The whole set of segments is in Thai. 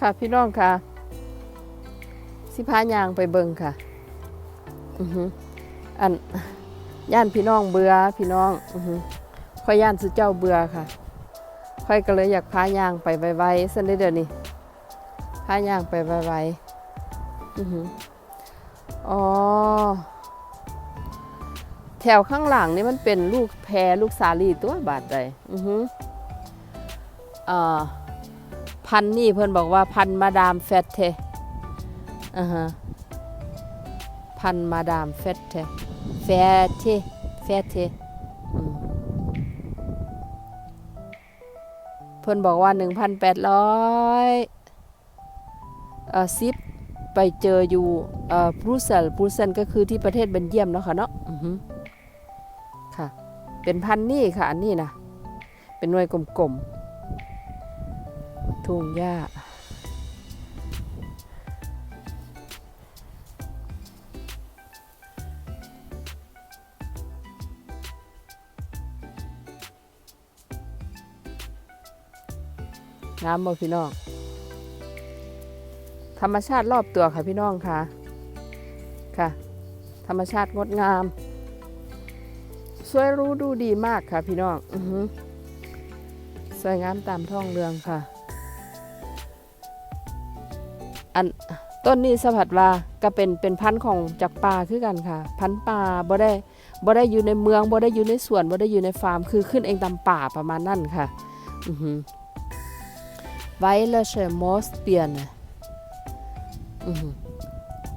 ค่ะพี่น้องค่ะ สิพายางไปเบิงค่ะ อือหืออันย่านพี่น้องเบื่อพี่น้อง อือหือค่อยย่านสุเจ้าเบื่อค่ะ ค่อยก็เลยอยากพายางไปไวๆสันเด้เดี๋ยวนี้พายางไปไวๆอือหืออ๋อแถวข้างหลังนี่มันเป็นลูกแพรลูกสาลีตัวบาดใดอือหืออ่า พันนี่เพื่อนบอกว่าพันมาดามแฟตเทอ่าฮะพันมาดามแฟตเทแฟตเทแฟตเทอเพื่อนบอกว่า 1,800เอ่อซิปไปเจออยู่เอ่อบรูเซลบรูเซลก็คือที่ประเทศเบลเยียมเนาะค่ะเนาะค่ะ เป็นพันนี่ค่ะ อันนี้นะเป็นหน่วยกลมๆ ทุ่งหญ้า น้ำบ่พี่น้อง ธรรมชาติรอบตัวค่ะพี่น้องค่ะ ค่ะ ธรรมชาติงดงาม สวยรู้ดูดีมากค่ะพี่น้อง อือสวยงามตามท้องเรืองค่ะ อันต้นนี้สะพัดว่าก็เป็นเป็นพันธุ์ของจากป่าคือกันค่ะ พันธุ์ป่าบ่ได้บ่ได้อยู่ในเมืองบ่ได้อยู่ในสวนบ่ได้อยู่ในฟาร์ม คือขึ้นเองตามป่าประมาณนั้นค่ะอือหือไวเลเชมอสเปียนอือหือ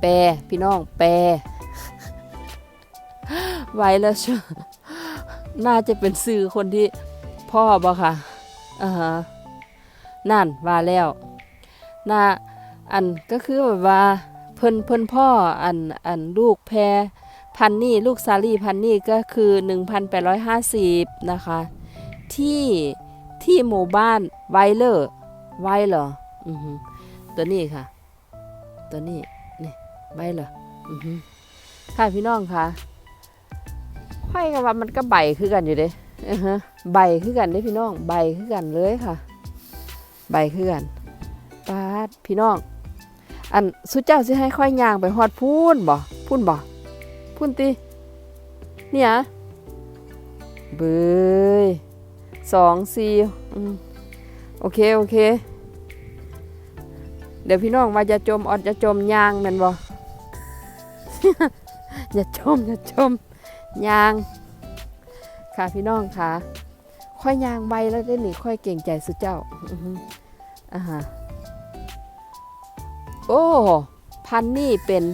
แปรพี่น้องแปรไวเลเชน่าจะเป็นสื่อคนที่พ่อบ่ค่ะอ่าฮะนั่นว่าแล้วน่า อันก็คือแบบว่าเพิ่นเพิ่นพ่ออันอันลูกแพรพันนี่ลูกซาลีพันนี่ก็คือ 1,850 นะคะ ที่ที่หมู่บ้านไวเลอร์ไวเหรออือตัวนี้ค่ะ ตัวนี้นี่ไวเหรออือค่ะพี่น้องค่ะค่อยกับว่ามันก็ใบคือกันอยู่เด้อือฮะใบคือกันเด้พี่น้อง ใบคือกันเลยค่ะ ใบคือกันปาดพี่น้อง อันสุเจ้าสิให้ค่อยย่างไปฮอดพูนบ่พูนบ่พูนติเนี่ยเบยสองสี่โอเค โอเค เดี๋ยวพี่น้องว่าจะจมออดจะจมยางแม่นบ่อย่าจมอย่าจมยาง ค่ะพี่น้องค่ะ ค่อยยางใบแล้วได้หนิค่อยเก่งใจสุเจ้าอือฮึอ่าฮะ โอ้พันนี่เป็น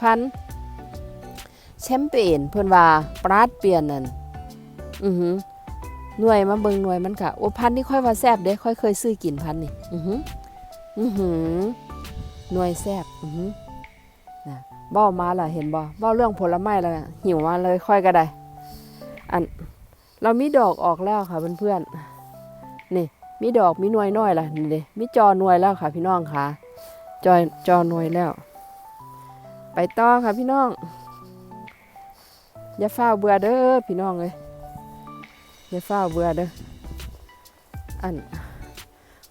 พันแชมเปญเพิ่อนว่าปราดเปลี่ยนนั่นอือหือหน่วยมาเบิงหน่วยมันค่ะ โอ้พันนี่ค่อยว่าแซ่บเด้ค่อยเคยซื้อกินพันนี่อือหืออือหือหน่วยแซ่บอือหือนะบ้ามาล่ะเห็นบ่เบ้าเรื่องผลไม้แล้วน่ะหิวมาเลยค่อยก็ได้ อันเรามีดอกออกแล้วค่ะเพื่อนๆนี่มีดอกมีหน่วยน้อยล่ะนี่เด้มีจอหน่วยแล้วค่ะพี่น้องค่ะ จอยจอหน่วยแล้ว ไปต่อค่ะพี่น้อง อย่าเฝ้าเบื่อเด้อพี่น้องเลยอย่าเฝ้าเบื่อเด้ออัน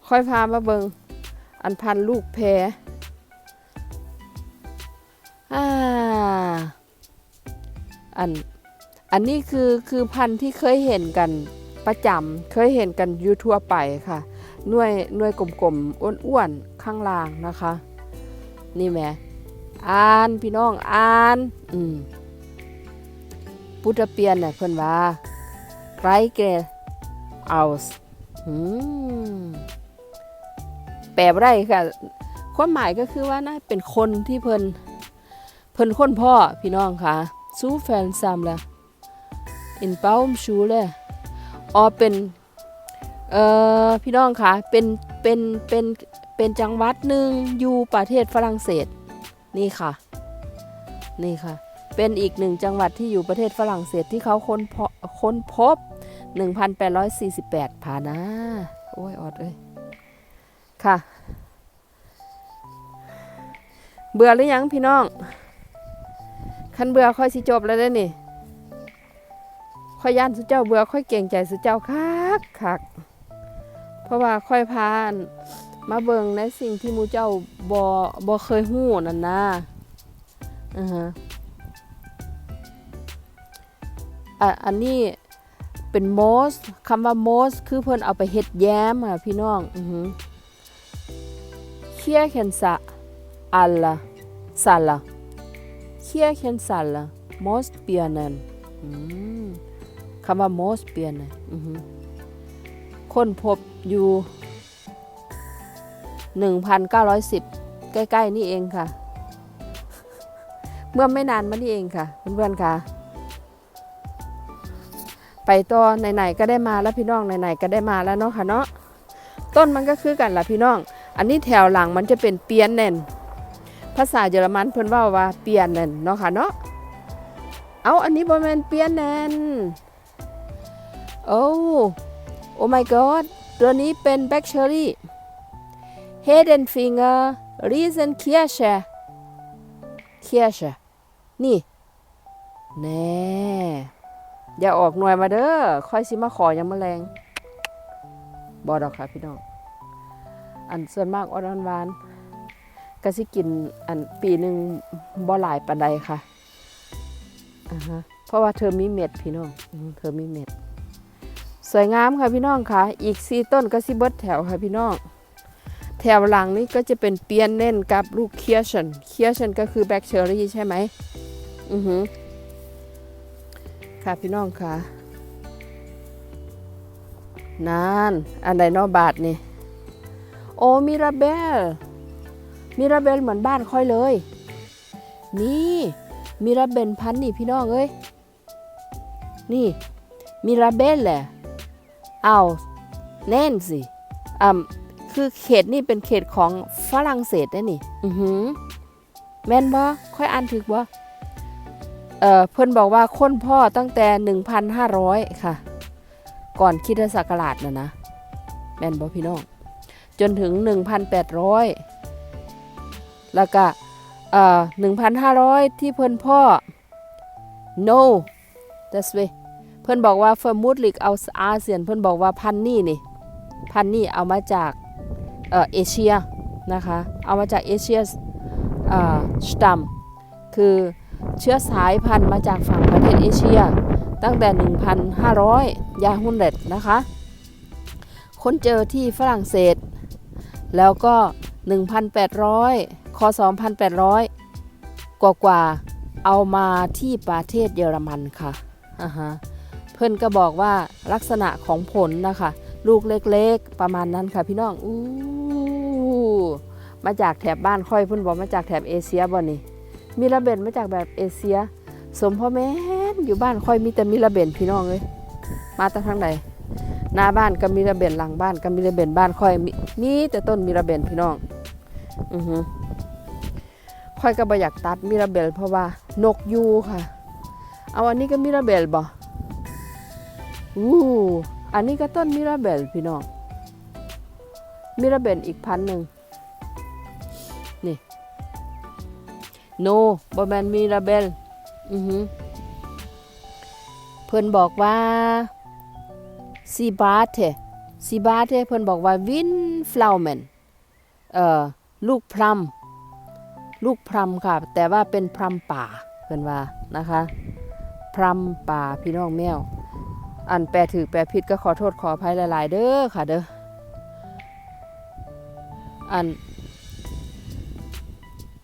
ค่อยพามาเบิงอันพันลูกแพรอ่าอันอันนี้คือคือพันธุ์ที่เคยเห็นกันประจำเคยเห็นกันอยู่ทั่วไปค่ะ หน่วยหน่วยกลมๆอ้วนๆข้างล่างนะคะ นี่แหม่อ่านพี่น้องอ่านอืมพุทธเปียนเนี่ยเพิ่อนว่าไรเกเอาส์อืมแปลบ่ได้ค่ะความหมายก็คือว่าน่าเป็นคนที่เพิ่นเพิ่นคนพ่อพี่น้องค่ะซูแฟนซัมละอินเป้าชูเลยอ๋อเป็น เออพี่น้องคะเป็นเป็นเป็นเป็นจังหวัดหนึ่งอยู่ประเทศฝรั่งเศสนี่ค่ะ นี่ค่ะ เป็นอีกหนึ่งจังหวัดที่อยู่ประเทศฝรั่งเศสที่เขาค้นพบค้นพบ 1,848ผานะ โอ้ยออดเอ้ยค่ะ เบื่อหรือยังพี่น้อง คันเบื่อค่อยสิจบแล้วเด้นี่ค่อยย่านสุเจ้าเบื่อค่อยเก่งใจสุเจ้าคักคัก เพราะว่าค่อยพานมาเบิงในสิ่งที่มูเจ้าบ่บ่เคยฮู้นั่นนะอือฮะอะอันนี้เป็นโมสคำว่าโมสคือเพิ่นเอาไปเฮ็ดแย้มค่ะพี่น้อง อือฮึเคียเคนซะอัลละซัลละเคียเคนซัลละโมสเปียนันคำว่าโมสเปียนันคนพบ อยู่ 1,910 ใกล้ ๆ นี่เองค่ะ เมื่อไม่นานมานี่เองค่ะ เพื่อนๆค่ะ ไปต่อไหนๆก็ได้มาแล้วพี่น้องไหนๆก็ได้มาแล้วเนาะค่ะเนาะต้นมันก็คือกันล่ะพี่น้อง อันนี้แถวหลังมันจะเป็นเปียนเนนภาษาเยอรมันเพิ่นว่าว่าเปียนเนนเนาะค่ะเนาะเอาอันนี้บ่แม่นเปียนเนนโอ้โอ้ my god ตัวนี้เป็นแบคเชอรี่ Hidden Finger Riesen Kirsche Kirsche นี่ แน่ อย่าออกหน่วยมาเด้อ ค่อยสิมาขอยังแมลงบอดอกค่ะพี่น้อง อันส่วนมากอ่อนๆหวานก็สิกินอันปีหนึ่งบ่หลายปานใดค่ะอ่าฮะเพราะว่าเธอมีเม็ดพี่น้อง เธอมีเม็ด สวยงามค่ะพี่น้องค่ะ อีกสี่ต้นก็สิเบิดแถวค่ะพี่น้อง แถวหลังนี้ก็จะเป็นเปียนเน่นกับลูกเคียชันเคียชันก็คือแบคเชอรี่ใช่ไหมอือหือค่ะพี่น้องค่ะนานอันใดนอบาทนี่ โอ้มิราเบล มิราเบลเหมือนบ้านค่อยเลย นี่มิราเบลพันนี่พี่น้องเอ้ย นี่มิราเบลแหละ เอาแน่นสิอ่าคือเขตนี่เป็นเขตของฝรั่งเศสได้นี่อือหือแม่นบ่ค่อยอ่านถึกบ่เอ่อเพิ่นบอกว่าค้นพ่อตั้งแต่ 1,500 ค่ะ ก่อนคิดศักราชน่ะนะ แม่นบ่พี่น้อง จนถึง 1,800 แล้วก็เอ่อ1,500 ที่เพิ่นพ่อ no that's way เพิ่นบอกว่า vermutlich aus Asien เพิ่นบอกว่าพันนี่นี่พันนี่เอามาจากเออเอเชียนะคะ เอามาจากเอเชียสตัมคือเชื้อสายพันธุ์มาจากฝั่งประเทศเอเชีย ตั้งแต่ 1,500 ยาฮุนเรตนะคะ ค้นเจอที่ฝรั่งเศส แล้วก็ 1,800คศ2,800 กว่ากว่าๆเอามาที่ประเทศเยอรมันค่ะอ่าฮะ เพื่อนก็บอกว่าลักษณะของผลนะคะ ลูกเล็กๆ ประมาณนั้นค่ะพี่น้องอู้มาจากแถบบ้านค่อยเพุ่นบอกมาจากแถบเอเชียบ่นี่มิลาเบนมาจากแบบเอเชีย สมพ่อแม่อยู่บ้านค่อยมีแต่มิลาเบนพี่น้องเลยมาตั้งทางไหนหน้าบ้านก็มิลาเบนหลังบ้านก็มิลาเบนบ้านค่อยมีมีแต่ต้นมิลาเบนพี่น้องอือฮึค่อยก็บ่อยากตัดมิลาเบลเพราะว่านกยูค่ะ เอาอันนี้ก็มิลาเบลบ่ อู้อันนี้ก็ต้นมิราเบลพี่น้อง มิราเบลอีกพันหนึ่ง นี่ โนบอแมนมิราเบล อือหือ เพิ่อนบอกว่าซีบาเทซีบาเทเพิ่อนบอกว่าวินฟลาวแมน เอ่อ ลูกพลัม ลูกพลัมค่ะ แต่ว่าเป็นพลัมป่าเพิ่อนว่านะคะ พลัมป่าพี่น้องแมว อันแปลถือแปลผิดก็ขอโทษขออภัยหลาย ๆ เด้อค่ะเด้ออัน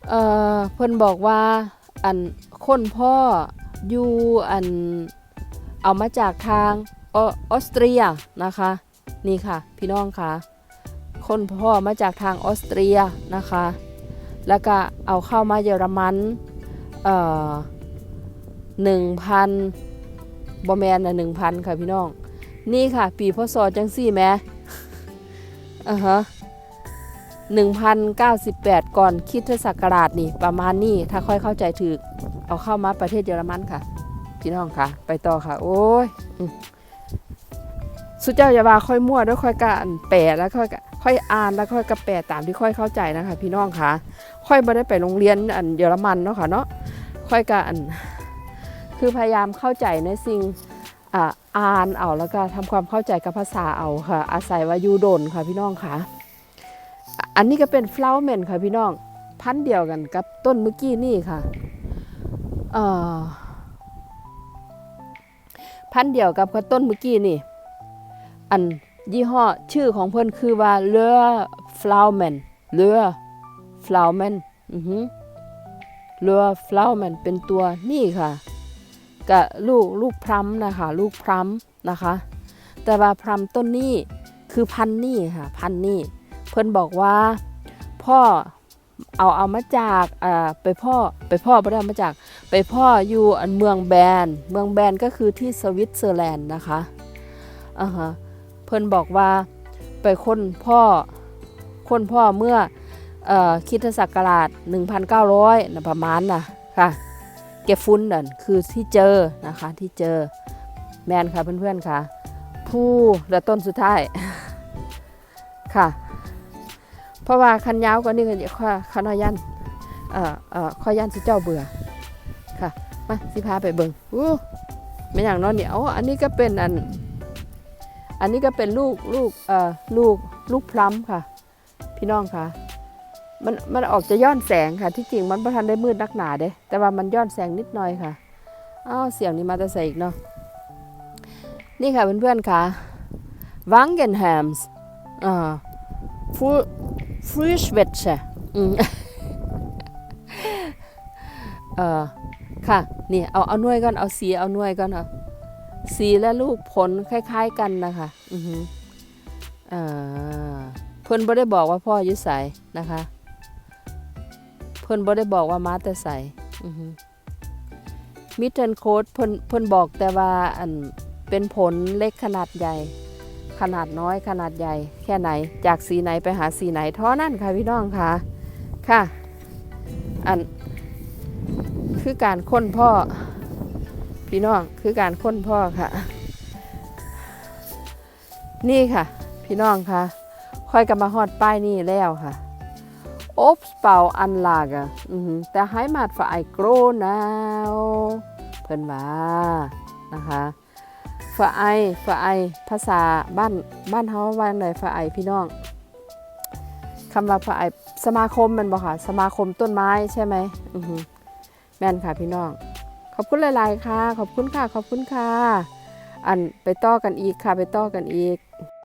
เอ่อเพิ่นบอกว่าอันคนพ่ออยู่อันเอามาจากทางอออสเตรียนะคะ นี่ค่ะ พี่น้องค่ะ คนพ่อมาจากทางออสเตรียนะคะ แล้วก็เอาเข้ามาเยอรมันเอ่อหนึ่งพัน บอแมนอะหนึ่งพันค่ะพี่น้อง นี่ค่ะ ปีพศจังสี่แม่อ่าฮะหนึ่งพันเก้าสิบแปดก่อนคิดศักราชนี่ ประมาณนี้ถ้าค่อยเข้าใจถือเอาเข้ามาประเทศเยอรมันค่ะ พี่น้องค่ะ ไปต่อค่ะ โอ้ยสุเจ้าอย่าว่าค่อยมั่วแล้วค่อยกอ่านแปลแล้วค่อยค่อยอ่านแล้วค่อยกระแปลตามที่ค่อยเข้าใจนะคะ พี่น้องค่ะ ค่อยม่ได้ไปโรงเรียนอันเยอรมันเนาะค่ะเนาะค่อยกัน คือพยายามเข้าใจในสิ่งอ่าอ่านเอาแล้วก็ทำความเข้าใจกับภาษาเอาค่ะ อาศัยว่ายูโดนค่ะพี่น้องค่ะ อันนี้ก็เป็นฟลาวเมนค่ะพี่น้อง พันเดียวกันกับต้นเมื่อกี้นี่ค่ะเออพันเดียวกับต้นเมื่อกี้นี่ อันยี่ห้อชื่อของเพิ่อนคือว่าเลอฟลาวแมนเลอฟลาวแมนอือหือเลอฟลาวแมนเป็นตัวนี่ค่ะ กับลูกลูกพรัมนะคะ ลูกพรัมนะคะ แต่ว่าพรัมต้นนี้คือพันนี่ค่ะพันนี่เพิ่นบอกว่าพ่อเอาเอามาจากอ่าไปพ่อไปพ่อไม่ได้เอามาจาก ไปพ่ออยู่อันเมืองแบน เมืองแบนก็คือที่สวิตเซอร์แลนด์นะคะอ่าฮะเพิ่นบอกว่าไปค้นพ่อค้นพ่อเมื่ออคริดศักราช 1,900นะประมาณนะค่ะ เก็บฟุ้นนั่นคือที่เจอนะคะที่เจอแมนค่ะเพื่อนๆค่ะ ผู้และต้นสุดท้ายค่ะ เพราะว่าคันยาวกว่านี้ก็ข้อข้อนอยันเอ่อเอ่อข้อยันสิเจ้าเบื่อค่ะมาสิพาไปเบิงอู้ไม่อย่างน้อยเนี่ยโอ้อันนี้ก็เป็นอันอันนี้ก็เป็นลูกลูกเอ่อลูกลูกพลัมค่ะ พี่น้องค่ะ มันมันออกจะย้อนแสงค่ะ ที่จริงมันประทันได้มืดนักหนาเด้ แต่ว่ามันย้อนแสงนิดหน่อยค่ะอ้าวเสียงนี้มาแต่ใส่อีกเนาะนี่ค่ะเพื่อนๆค่ะวังเกนแฮมส์อ่าฟู Frischwetsche อืมเออค่ะนี่เอาเอาหน่วยก่อนเอาสีเอาหน่วยก่อนเอาสีและลูกผลคล้าย ๆกันนะคะอือหือเอ่อเพิ่นบ่ได้บอกว่าพ่อยุใสนะคะ เพิ่นบ่ได้บอกว่ามาแต่ใสอือหือมิเทนโค้ดเพิ่นเพิ่นบอกแต่ว่าอันเป็นผลเล็กขนาดใหญ่ ขนาดน้อยขนาดใหญ่ แค่ไหน จากสีไหนไปหาสีไหนท่านั้นค่ะพี่น้องค่ะ ค่ะ อัน คือการค้นพ่อ พี่น้องคือการค้นพ่อค่ะ นี่ค่ะ พี่น้องค่ะค่อยกลับมาฮอดป้ายนี่แล้วค่ะ Obstbauanlage อือหือแต่ให้มาดฝ่ายโกรนาเพิ่นว่านะคะฝาไอฝาไอภาษาบ้านบ้านเฮาว่าไหนฝาไอพี่น้องคำว่าฝ่าไอสมาคมมันบอกค่ะ สมาคมต้นไม้ใช่ไหมอือหือแม่นค่ะพี่น้อง ขอบคุณหลาย ๆ ค่ะ ขอบคุณค่ะ ขอบคุณค่ะ อันไปต่อกันอีกค่ะ ไปต่อกันอีก